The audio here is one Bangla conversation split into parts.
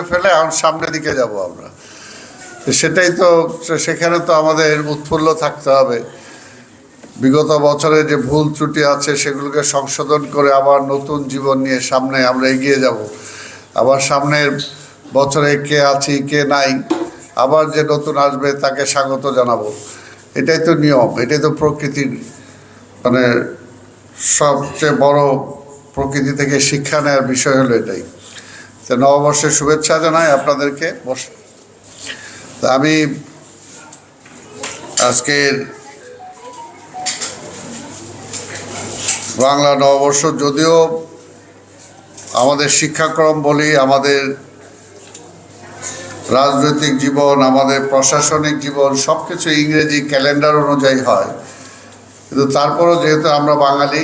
করে ফেলে, এখন সামনের দিকে যাব আমরা। সেটাই তো সেখানে তো আমাদের উৎফুল্ল থাকতে হবে। বিগত বছরে যে ভুল ত্রুটি আছে, সেগুলোকে সংশোধন করে আবার নতুন জীবন নিয়ে সামনে আমরা এগিয়ে যাব। আবার সামনের বছরে কে আছি, কে নাই, আবার যে নতুন আসবে তাকে স্বাগত জানাব। এটাই তো নিয়ম, এটাই তো প্রকৃতির মানে সবচেয়ে বড় প্রকৃতি থেকে শিক্ষা নেওয়ার বিষয় হলো এটাই। তো নববর্ষের শুভেচ্ছা জানাই আপনাদেরকে। বস আমি আজকের বাংলা নববর্ষ যদিও আমাদের শিক্ষাক্রম বলি, আমাদের রাজনৈতিক জীবন, আমাদের প্রশাসনিক জীবন সব কিছু ইংরেজি ক্যালেন্ডার অনুযায়ী হয়। কিন্তু তারপরও যেহেতু আমরা বাঙালি,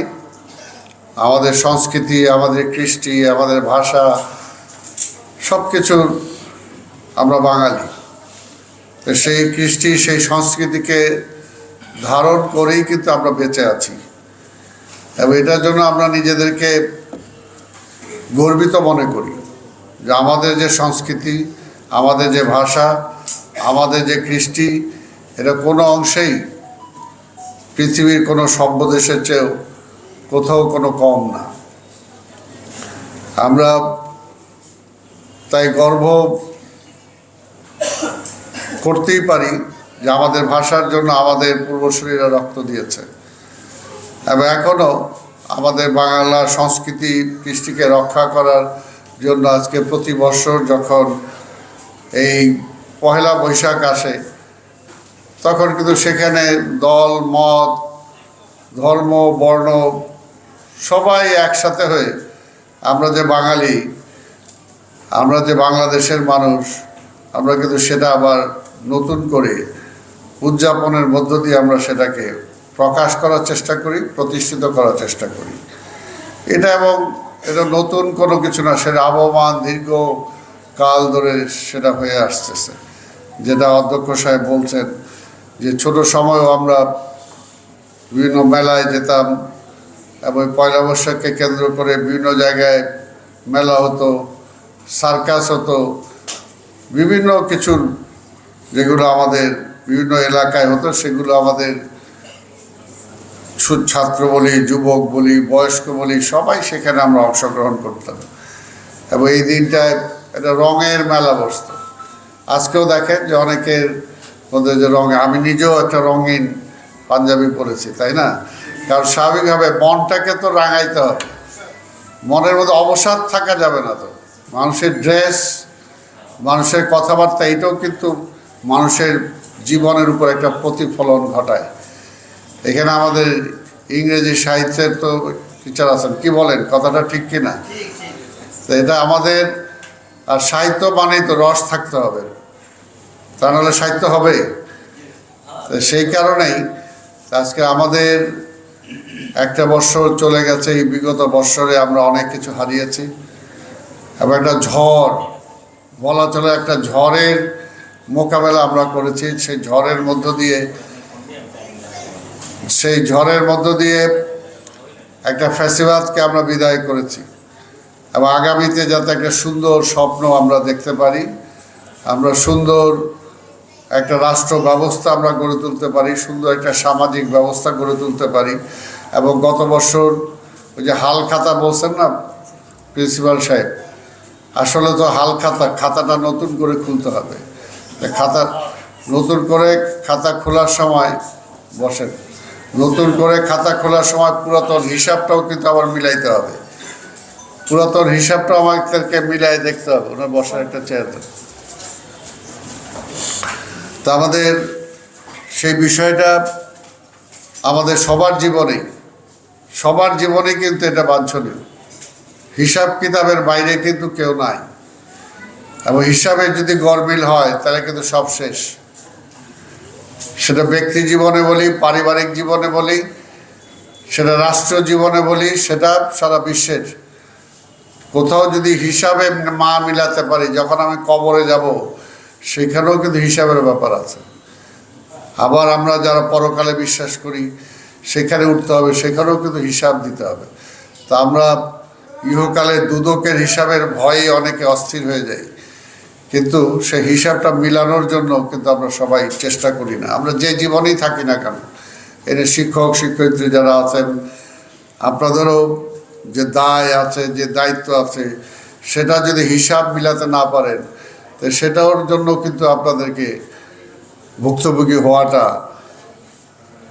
আমাদের সংস্কৃতি, আমাদের কৃষ্টি, আমাদের ভাষা সব কিছু আমরা বাঙালি। সেই কৃষ্টি, সেই সংস্কৃতিকে ধারণ করেই কিন্তু আমরা বেঁচে আছি। এবং এটার জন্য আমরা নিজেদেরকে গর্বিত মনে করি যে আমাদের যে সংস্কৃতি, আমাদের যে ভাষা, আমাদের যে কৃষ্টি, এটা কোনো অংশেই পৃথিবীর কোনো সভ্য দেশের চেয়েও কোথাও কোনো কম না। আমরা তাই গর্ব করতেই পারি যে আমাদের ভাষার জন্য আমাদের পূর্বসূরীরা রক্ত দিয়েছে। এবং এখনও আমাদের বাংলা সংস্কৃতি কৃষ্টিকে রক্ষা করার জন্য আজকে প্রতি বছর যখন এই পহেলা বৈশাখ আসে, তখন কিন্তু সেখানে দল, মত, ধর্ম, বর্ণ সবাই একসাথে হয়ে আমরা যে বাঙালি আমরা যে বাংলাদেশের মানুষ, আমরা কিন্তু সেটা আবার নতুন করে উদযাপনের মধ্য দিয়ে আমরা সেটাকে প্রকাশ করার চেষ্টা করি, প্রতিষ্ঠিত করার চেষ্টা করি। এটা এবং এটা নতুন কোনো কিছু না, সেটা আবহমান দীর্ঘ কাল ধরে সেটা হয়ে আসতেছে। যেটা অধ্যক্ষ সাহেব বলছেন যে ছোট সময়ও আমরা বিভিন্ন মেলায় যেতাম এবং পয়লা বৈশাখকে কেন্দ্র করে বিভিন্ন জায়গায় মেলা হতো। সার্কাস হতো, বিভিন্ন কিছুর যেগুলো আমাদের বিভিন্ন এলাকায় হতো, সেগুলো আমাদের ছাত্র বলি, যুবক বলি, বয়স্ক বলি, সবাই সেখানে আমরা অংশগ্রহণ করতাম। এবং এই দিনটায় একটা রঙের মেলা বসতো। আজকেও দেখেন যে অনেকের মধ্যে যে রঙ, আমি নিজেও একটা রঙিন পাঞ্জাবি পরেছি, তাই না? কারণ স্বাভাবিকভাবে মনটাকে তো রাঙাইতে হবে। মনের মধ্যে অবসাদ থাকা যাবে না তো। মানুষের ড্রেস মানুষের কথাবার্তা, এটাও কিন্তু মানুষের জীবনের উপর একটা প্রতিফলন ঘটায়। এখানে আমাদের ইংরেজি সাহিত্যের তো টিচার আছেন, কি বলেন, কথাটা ঠিক কি না? তো এটা আমাদের, আর সাহিত্য মানেই তো রস থাকতে হবে। তা নাহলে সাহিত্য হবে? সেই কারণেই আজকে আমাদের একটা বৎসর চলে গেছে, এই বিগত বৎসরে আমরা অনেক কিছু হারিয়েছি। এবং একটা ঝড়, বলা চলে একটা ঝড়ের মোকাবেলা আমরা করেছি। সেই ঝড়ের মধ্য দিয়ে, সেই ঝড়ের মধ্য দিয়ে একটা ফ্যাসিবাদকে আমরা বিদায় করেছি। এবং আগামীতে যাতে একটা সুন্দর স্বপ্ন আমরা দেখতে পারি, আমরা সুন্দর একটা রাষ্ট্র ব্যবস্থা আমরা গড়ে তুলতে পারি, সুন্দর একটা সামাজিক ব্যবস্থা গড়ে তুলতে পারি। এবং গত বছর ওই যে হাল খাতা বলছেন না, প্রিন্সিপাল সাহেব আসলে তো হাল খাতা, খাতাটা নতুন করে খুলতে হবে। খাতা নতুন করে খাতা খোলার সময় বসেন। নতুন করে খাতা খোলার সময় পুরাতন হিসাবটাও কিন্তু আবার মিলাইতে হবে। পুরাতন হিসাবটা আমাদেরকে মিলাই দেখতে হবে, ওনার বসার একটা চেয়ার। তা আমাদের সেই বিষয়টা আমাদের সবার জীবনেই, সবার জীবনে কিন্তু এটা বাঞ্ছনীয়। হিসাব কিতাবের বাইরে কিন্তু কেউ নাই। এবং হিসাবে যদি গরমিল হয়, তাহলে কিন্তু সব শেষ। সেটা ব্যক্তি জীবনে বলি, পারিবারিক জীবনে বলি, সেটা রাষ্ট্র জীবনে বলি, সেটা সারা বিশ্বের। কোথাও যদি হিসাবে মা মিলাতে পারি, যখন আমি কবরে যাব, সেখানেও কিন্তু হিসাবের ব্যাপার আছে। আবার আমরা যারা পরকালে বিশ্বাস করি, সেখানে উঠতে হবে, সেখানেও কিন্তু হিসাব দিতে হবে। তা আমরা ইহকালে দুদকের হিসাবের ভয়ে অনেকে অস্থির হয়ে যায়। কিন্তু সেই হিসাবটা মিলানোর জন্য কিন্তু আমরা সবাই চেষ্টা করি না। আমরা যে জীবনেই থাকি না কেন, এর শিক্ষক, শিক্ষয়িত্রী যারা আছেন, আপনাদেরও যে দায় আছে, যে দায়িত্ব আছে, সেটা যদি হিসাব মিলাতে না পারেন, তো সেটার জন্য কিন্তু আপনাদেরকে ভুক্তভোগী হওয়াটা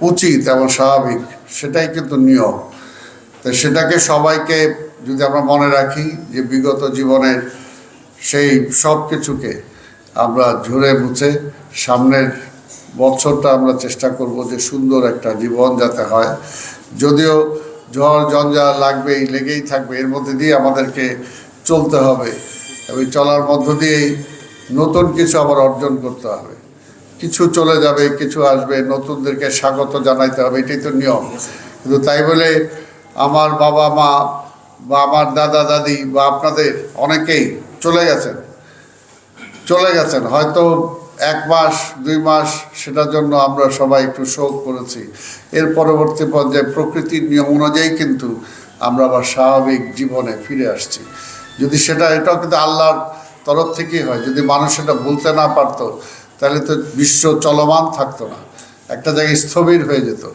উচিত এবং স্বাভাবিক। সেটাই কিন্তু নিয়ম। তো সেটাকে সবাইকে যদি আমরা মনে রাখি যে বিগত জীবনের সেই সব কিছুকে আমরা ঝুড়ে মুছে সামনের বছরটা আমরা চেষ্টা করব যে সুন্দর একটা জীবন যাতে হয়। যদিও ঝড় জঞ্জাল লাগবেই, লেগেই থাকবে, এর মধ্যে দিয়ে আমাদেরকে চলতে হবে। এবং চলার মধ্য দিয়েই নতুন কিছু আবার অর্জন করতে হবে। কিছু চলে যাবে, কিছু আসবে, নতুনদেরকে স্বাগত জানাইতে হবে, এটাই তো নিয়ম। কিন্তু তাই বলে আমার বাবা মা বা আমার দাদা, দাদি বা আপনাদের অনেকেই চলে গেছেন। চলে গেছেন। হয়তো এক মাস, দুই মাস সেটার জন্য আমরা সবাই একটু শোক করেছি। এর পরবর্তী পর্যায়ে প্রকৃতির নিয়ম অনুযায়ী কিন্তু আমরা আবার স্বাভাবিক জীবনে ফিরে আসছি। যদি সেটা, এটাও কিন্তু আল্লাহর তরফ থেকেই হয়। যদি মানুষ সেটা ভুলতে না পারতো, তাহলে তো বিশ্ব চলমান থাকতো না। একটা জায়গায় স্থবির হয়ে যেত।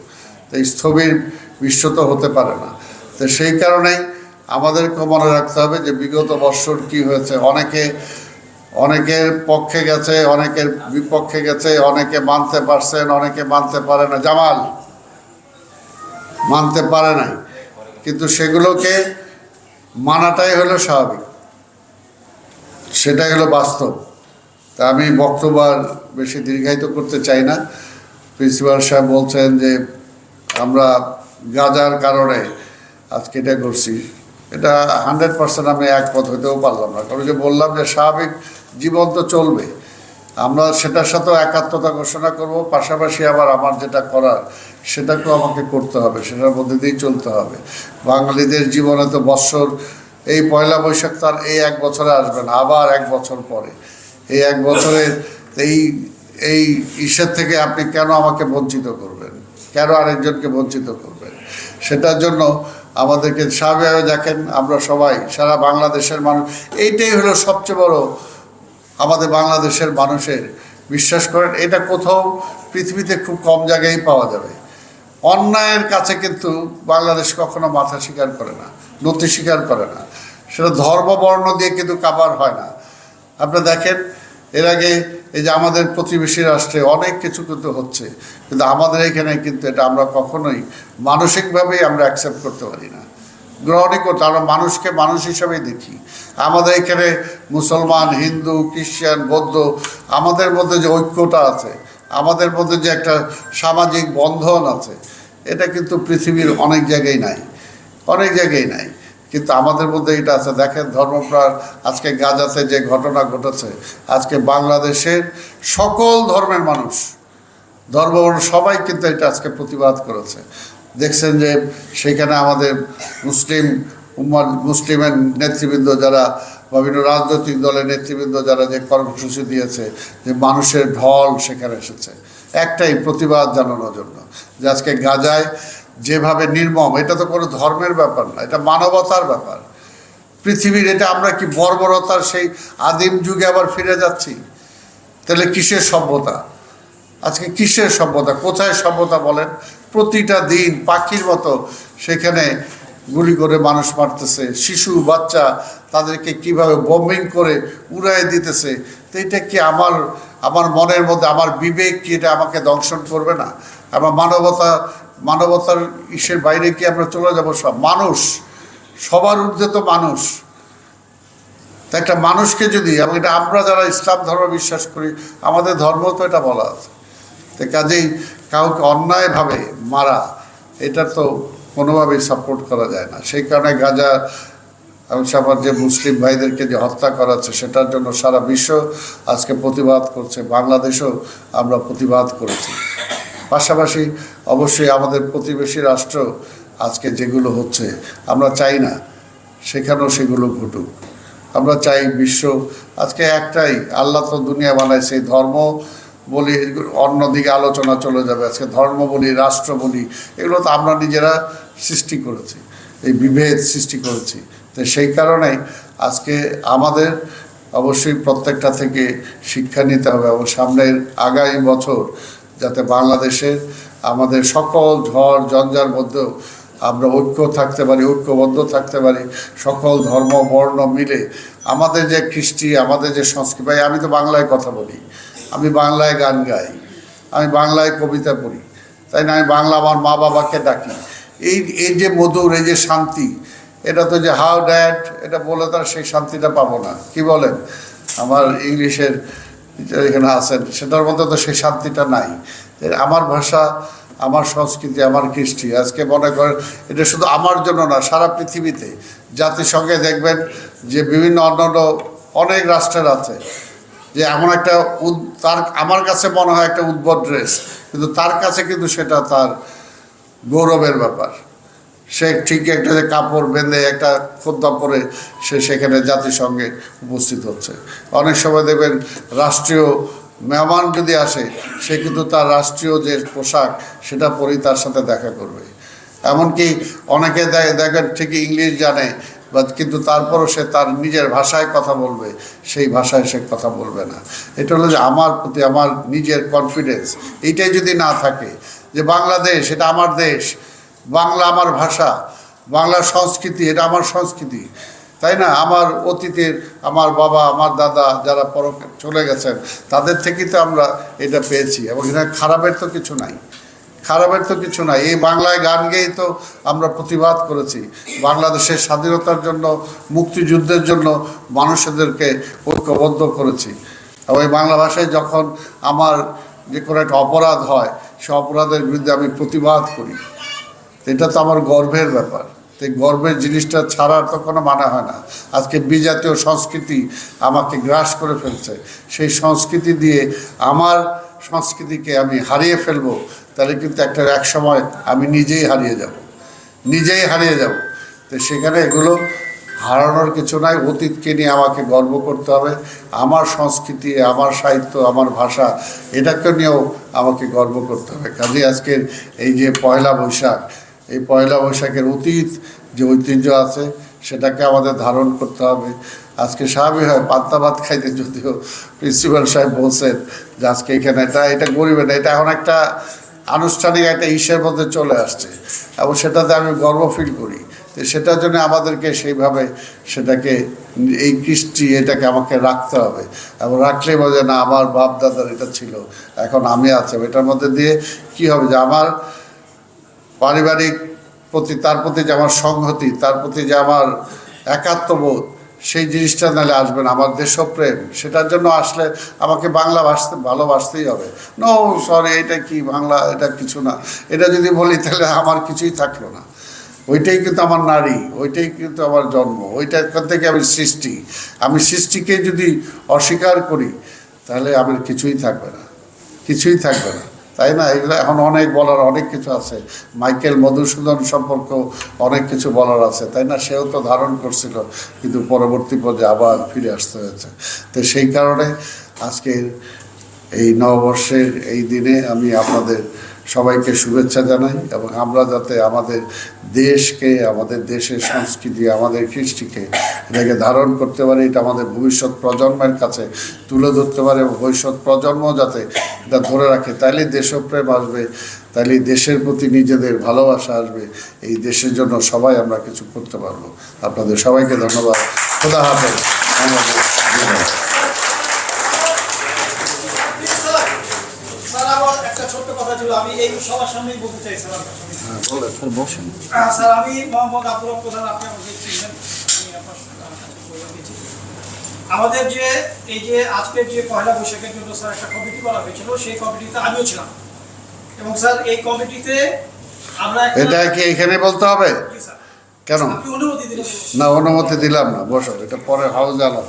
তাই স্থবির বিশ্ব তো হতে পারে না। তো সেই কারণেই আমাদেরকে মনে রাখতে হবে যে বিগত বৎসর কি হয়েছে। অনেকে, অনেকের পক্ষে গেছে, অনেকের বিপক্ষে গেছে, অনেকে মানতে পারছেন, অনেকে মানতে পারে না। জামাল, মানতে পারে নাই। কিন্তু সেগুলোকে মানাটাই হলো স্বাভাবিক। সেটাই হলো বাস্তব। তা আমি বক্তব্য বেশি দীর্ঘায়িত করতে চাই না। প্রিন্সিপাল সাহেব বলছেন যে আমরা গাজার কারণে আজকে এটা করছি। এটা হান্ড্রেড পার্সেন্ট আমি একমত হইতেও পারলাম না। কারণ যে বললাম যে স্বাভাবিক জীবন তো চলবে। আমরা সেটার সাথেও একাত্মতা ঘোষণা করব, পাশাপাশি আবার আমার যেটা করার সেটাকেও আমাকে করতে হবে, সেটার মধ্যে দিয়েই চলতে হবে। বাঙালিদের জীবনে তো বৎসর, এই পয়লা বৈশাখ তার এই এক বছরে আসবে না, আবার এক বছর পরে। এই এক বছরে এই এই ঈশ্বর থেকে আপনি কেন আমাকে বঞ্চিত করবেন? কেন আরেকজনকে বঞ্চিত করবেন? সেটার জন্য আমাদেরকে স্বাভাবিকভাবে দেখেন, আমরা সবাই, সারা বাংলাদেশের মানুষ। এইটাই হলো সবচেয়ে বড় আমাদের বাংলাদেশের মানুষের বিশ্বাস করেন, এটা কোথাও পৃথিবীতে খুব কম জায়গায় পাওয়া যাবে। অন্যায়ের কাছে কিন্তু বাংলাদেশ কখনো মাথা স্বীকার করে না নতি স্বীকার করে না। সেটা ধর্ম বর্ণ দিয়ে কিন্তু কাবার হয় না। আপনারা দেখেন, এর আগে এই যে আমাদের প্রতিবেশী রাষ্ট্রে অনেক কিছু কিন্তু হচ্ছে, কিন্তু আমাদের এখানে কিন্তু এটা আমরা কখনোই মানসিকভাবেই আমরা অ্যাকসেপ্ট করতে পারি না। গ্রহণই করতে, আমরা মানুষকে মানুষ হিসাবেই দেখি। আমাদের এখানে মুসলমান, হিন্দু, খ্রিস্টান, বৌদ্ধ, আমাদের মধ্যে যে ঐক্যটা আছে, আমাদের মধ্যে যে একটা সামাজিক বন্ধন আছে, এটা কিন্তু পৃথিবীর অনেক জায়গায় নাই, অনেক জায়গায় নাই। কিন্তু আমাদের মধ্যে এটা আছে। দেখেন ধর্মপ্রাণ, আজকে গাজাতে যে ঘটনা ঘটেছে, আজকে বাংলাদেশের সকল ধর্মের মানুষ, ধর্ম সবাই কিন্তু এটা আজকে প্রতিবাদ করেছে। দেখছেন যে সেখানে আমাদের মুসলিম মুসলিমের নেতৃবৃন্দ যারা, বিভিন্ন রাজনৈতিক দলের নেতৃবৃন্দ যারা যে কর্মসূচি দিয়েছে, যে মানুষের ঢল সেখানে এসেছে। একটাই প্রতিবাদ জানানোর জন্য, যে আজকে গাজায় যেভাবে নির্মম, এটা তো কোনো ধর্মের ব্যাপার না, এটা মানবতার ব্যাপার। পৃথিবীর এটা আমরা কি বর্বরতার সেই আদিম যুগে আবার ফিরে যাচ্ছি? তাহলে কিসের সভ্যতা? আজকে কিসের সভ্যতা? কোথায় সভ্যতা বলেন? প্রতিটা দিন পাখির মতো সেখানে গুলি করে মানুষ মারতেছে, শিশু, বাচ্চা তাদেরকে কীভাবে বোম্বিং করে উড়াই দিতেছে, তো এটা কি আমার আমার মনের মধ্যে, আমার বিবেক কি এটা আমাকে দংশন করবে না? আমার মানবতা মানবতার ইসের বাইরে কি আমরা চলে যাব? সব মানুষ। সবার ঊর্ধ্বে তো মানুষ। তা একটা মানুষকে যদি, এবং এটা আমরা যারা ইসলাম ধর্ম বিশ্বাস করি, আমাদের ধর্ম তো এটা বলা আছে। তো কাজেই কাউকে অন্যায়ভাবে মারা, এটা তো কোনোভাবেই সাপোর্ট করা যায় না। সেই কারণে গাজা এবং সবার যে মুসলিম ভাইদেরকে যে হত্যা করাচ্ছে, সেটার জন্য সারা বিশ্ব আজকে প্রতিবাদ করছে। বাংলাদেশও আমরা প্রতিবাদ করেছি। পাশাপাশি অবশ্যই আমাদের প্রতিবেশী রাষ্ট্র আজকে যেগুলো হচ্ছে, আমরা চাই না সেখানেও সেগুলো ঘটুক। আমরা চাই বিশ্ব, আজকে একটাই, আল্লাহ তো দুনিয়া বানাইছে এই ধর্ম বলি অন্যদিকে আলোচনা চলে যাবে, আজকে ধর্ম বলি, রাষ্ট্র বলি, এগুলো তো আমরা নিজেরা সৃষ্টি করেছি, এই বিভেদ সৃষ্টি করেছি। তো সেই কারণেই আজকে আমাদের অবশ্যই প্রত্যেকটা থেকে শিক্ষা নিতে হবে এবং সামনের আগামী বছর যাতে বাংলাদেশের আমাদের সকল ঝড় ঝঞ্ঝার মধ্যেও আমরা ঐক্য থাকতে পারি, ঐক্যবদ্ধ থাকতে পারি, সকল ধর্ম, বর্ণ মিলে আমাদের যে কৃষ্টি, আমাদের যে সংস্কৃতি, ভাই, আমি তো বাংলায় কথা বলি, আমি বাংলায় গান গাই, আমি বাংলায় কবিতা পড়ি, তাই না? আমি বাংলা আমার মা বাবাকে ডাকি। এই এই যে মধুর, এই যে শান্তি, এটা তো যে হাউ ড্যাড, এটা বলে তার সেই শান্তিটা পাবো না। কি বলেন? আমার ইংলিশের এখানে আছেন, সেটার মধ্যে তো সেই শান্তিটা নাই। আমার ভাষা, আমার সংস্কৃতি, আমার কৃষ্টি, আজকে মনে করেন এটা শুধু আমার জন্য না, সারা পৃথিবীতে। জাতিসংঘে দেখবেন যে বিভিন্ন অন্যান্য অনেক রাষ্ট্রের আছে, যে এমন একটা তার, আমার কাছে মনে হয় একটা উদ্ভট ড্রেস, কিন্তু তার কাছে কিন্তু সেটা তার গৌরবের ব্যাপার। সে ঠিক একটা যে কাপড় বেঁধে একটা খোদ্দা পরে সে সেখানে জাতিসংঘে উপস্থিত হচ্ছে। অনেক সময় দেখবেন রাষ্ট্রীয় মেহমান যদি আসে, সে কিন্তু তার রাষ্ট্রীয় যে পোশাক, সেটা পরেই তার সাথে দেখা করবে। এমনকি অনেকে দেখেন ঠিকই ইংলিশ জানে বা কিন্তু তারপরও সে তার নিজের ভাষায় কথা বলবে, সেই ভাষায় সে কথা বলবে না। এটা হলো যে আমার প্রতি আমার নিজের কনফিডেন্স এইটাই যদি না থাকে যে বাংলাদেশ, এটা আমার দেশ বাংলা আমার ভাষা, বাংলা সংস্কৃতি, এটা আমার সংস্কৃতি, তাই না? আমার অতীতের, আমার বাবা, আমার দাদা যারা পর চলে গেছেন, তাদের থেকেই তো আমরা এটা পেয়েছি এবং এখানে খারাপের তো কিছু নাই। খারাপের তো কিছু নাই। এই বাংলায় গান গেয়েই তো আমরা প্রতিবাদ করেছি। বাংলাদেশের স্বাধীনতার জন্য, মুক্তিযুদ্ধের জন্য মানুষদেরকে ঐক্যবদ্ধ করেছি। এবং এই বাংলা ভাষায় যখন আমার যে কোনো একটা অপরাধ হয়, সে অপরাধের বিরুদ্ধে আমি প্রতিবাদ করি। এটা তো আমার গর্বের ব্যাপার। তো গর্বের জিনিসটা ছাড়ার তো কোনো মানে হয় না। আজকে বিজাতীয় সংস্কৃতি আমাকে গ্রাস করে ফেলছে। সেই সংস্কৃতি দিয়ে আমার সংস্কৃতিকে আমি হারিয়ে ফেলব, তাহলে কিন্তু একটা এক সময় আমি নিজেই হারিয়ে যাব। নিজেই হারিয়ে যাব। তো সেখানে এগুলো হারানোর কিছু নাই। অতীতকে নিয়ে আমাকে গর্ব করতে হবে। আমার সংস্কৃতি, আমার সাহিত্য, আমার ভাষা, এটাকে নিয়েও আমাকে গর্ব করতে হবে। কাজে আজকের এই যে পয়লা বৈশাখ এই পয়লা বৈশাখের অতীত যে ঐতিহ্য আছে, সেটাকে আমাদের ধারণ করতে হবে। আজকে স্বাভাবিক হয় পান্তা ভাত খাইতে, যদিও প্রিন্সিপাল সাহেব বলছেন যে আজকে এখানে এটা এটা গরিবের না এটা এখন একটা আনুষ্ঠানিক একটা ইসের মধ্যে চলে আসছে। এবং সেটাতে আমি গর্ব ফিল করি। তো সেটার জন্য আমাদেরকে সেইভাবে সেটাকে, এই কৃষ্টি এটাকে আমাকে রাখতে হবে। এবং রাখলে বোঝে না, আমার বাপ দাদার এটা ছিল, এখন আমি আছি। এটার মধ্যে দিয়ে কি হবে যে আমার পারিবারিক প্রতি, তার প্রতি যে আমার সংহতি, তার প্রতি যে আমার একাত্মবোধ, সেই জিনিসটা নাহলে আসবে না। আমার দেশপ্রেম, সেটার জন্য আসলে আমাকে বাংলা ভাসতে, ভালোবাসতেই হবে। নো সরি এটা কি বাংলা? এটা কিছু না। এটা যদি বলি, তাহলে আমার কিছুই থাকল না। ওইটাই কিন্তু আমার নারী, ওইটাই কিন্তু আমার জন্ম ওইটার থেকে আমি সৃষ্টি। আমি সৃষ্টিকে যদি অস্বীকার করি, তাহলে আমার কিছুই থাকবে না। কিছুই থাকবে না। তাই না? এগুলো এখন অনেক বলার অনেক কিছু আছে। মাইকেল মধুসূদন সম্পর্ক অনেক কিছু বলার আছে, তাই না? সেও তো ধারণ করছিল, কিন্তু পরবর্তী পর্যায়ে আবার ফিরে আসতে হয়েছে। তো সেই কারণে আজকের এই নববর্ষের এই দিনে আমি আপনাদের সবাইকে শুভেচ্ছা জানাই এবং আমরা যাতে আমাদের দেশকে, আমাদের দেশের সংস্কৃতি, আমাদের কৃষ্টিকে এটাকে ধারণ করতে পারে, এটা আমাদের ভবিষ্যৎ প্রজন্মের কাছে তুলে ধরতে পারে ভবিষ্যৎ প্রজন্ম যাতে এটা ধরে রাখে। তাইলে দেশপ্রেম আসবে, তাইলে দেশের প্রতি নিজেদের ভালোবাসা আসবে। এই দেশের জন্য সবাই আমরা কিছু করতে পারব। আপনাদের সবাইকে ধন্যবাদ। খোদা হাফেজ আমাদের বিদায়। স্যার আমার একটা ছোট্ট কথা ছিল আমি এই সবার সামনেই বলতে চাই স্যার আপনার সামনে। হ্যাঁ, স্যার আমি মোহাম্মদ আব্দুল প্রধান আপনি আমাকে চিনবেন। আমাদের যে এই যে আজকের যে পয়লা বৈশাখের জন্য স্যার একটা কমিটি করা হয়েছিল সেই কমিটিতে আমিও ছিলাম এবং স্যার এই কমিটিতে আমরা এটা কি এখানে বলতে হবে কেন না অনুমতি দিলাম না বসো এটা পরে হাউস আলাপ।